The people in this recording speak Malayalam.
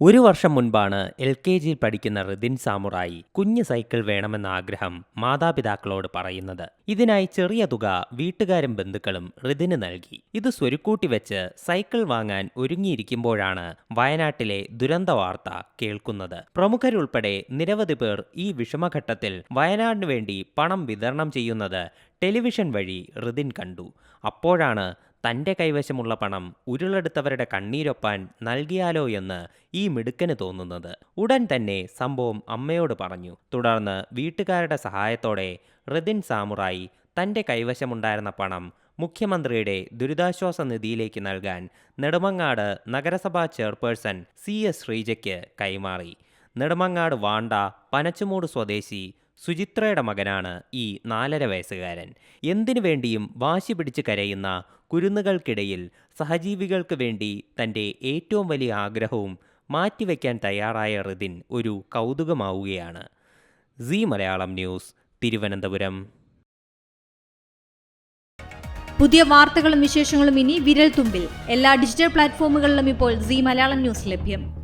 ഒരു വർഷം മുൻപാണ് എൽ കെ ജിയിൽ പഠിക്കുന്ന റിദിൻ സാമുറായി കുഞ്ഞ് സൈക്കിൾ വേണമെന്ന ആഗ്രഹം മാതാപിതാക്കളോട് പറയുന്നത്. ഇതിനായി ചെറിയ തുക വീട്ടുകാരും ബന്ധുക്കളും റിദിന് നൽകി. ഇത് സ്വരുക്കൂട്ടി വെച്ച് സൈക്കിൾ വാങ്ങാൻ ഒരുങ്ങിയിരിക്കുമ്പോഴാണ് വയനാട്ടിലെ ദുരന്ത വാർത്ത കേൾക്കുന്നത്. പ്രമുഖരുൾപ്പെടെ നിരവധി പേർ ഈ വിഷമഘട്ടത്തിൽ വയനാടിനു വേണ്ടി പണം വിതരണം ചെയ്യുന്നത് ടെലിവിഷൻ വഴി റിതിൻ കണ്ടു. അപ്പോഴാണ് തന്റെ കൈവശമുള്ള പണം ഉരുളെടുത്തവരുടെ കണ്ണീരൊപ്പാൻ നൽകിയാലോ എന്ന് ഈ മിടുക്കന് തോന്നുന്നത്. ഉടൻ തന്നെ സംഭവം അമ്മയോട് പറഞ്ഞു. തുടർന്ന് വീട്ടുകാരുടെ സഹായത്തോടെ റിതിൻ സാമുറായി തന്റെ കൈവശമുണ്ടായിരുന്ന പണം മുഖ്യമന്ത്രിയുടെ ദുരിതാശ്വാസ നിധിയിലേക്ക് നൽകാൻ നെടുമങ്ങാട് നഗരസഭാ ചെയർപേഴ്സൺ സി എസ് ശ്രീജയ്ക്ക് കൈമാറി. നെടുമങ്ങാട് വാണ്ട പനച്ചുമൂട് സ്വദേശി സുചിത്രയുടെ മകനാണ് ഈ നാലര വയസ്സുകാരൻ. എന്തിനു വേണ്ടിയും വാശി പിടിച്ച് കരയുന്ന കുരുന്നുകൾക്കിടയിൽ സഹജീവികൾക്ക് വേണ്ടി തന്റെ ഏറ്റവും വലിയ ആഗ്രഹവും മാറ്റിവെക്കാൻ തയ്യാറായ റിതിൻ ഒരു കൗതുകമാവുകയാണ്. C Malayalam news Thiruvananthapuram. പുതിയ വാർത്തകളും വിശേഷങ്ങളും ഇനി വിരൽ തുമ്പിൽ എല്ലാ ഡിജിറ്റൽ പ്ലാറ്റ്ഫോമുകളിലും ഇപ്പോൾ സി മലയാളം ന്യൂസ് ലഭ്യം.